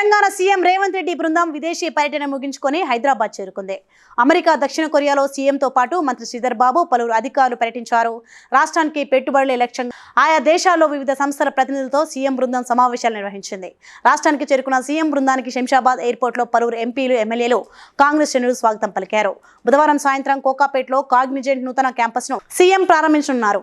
Telangana CM Revanth Reddy బృందం విదేశీ పర్యటన ముగించుకొని హైదరాబాద్ చేరుకుంది. అమెరికా దక్షిణ కొరియాలో సీఎంతో పాటు మంత్రి శ్రీధర్ బాబు పలువురు అధికారులు పర్యటించారు. రాష్ట్రానికి పెట్టుబడుల లక్ష్యంగా ఆయా దేశాల్లో వివిధ సంస్థల ప్రతినిధులతో సీఎం బృందం సమావేశాలు నిర్వహించింది. రాష్ట్రానికి చేరుకున్న సీఎం బృందానికి శంషాబాద్ ఎయిర్పోర్ట్లో పలువురు ఎంపీలు ఎమ్మెల్యేలు కాంగ్రెస్ శ్రేణులు స్వాగతం పలికారు. బుధవారం సాయంత్రం కోకాపేటలో కాగ్నిజెంట్ నూతన క్యాంపస్ను సీఎం ప్రారంభించనున్నారు.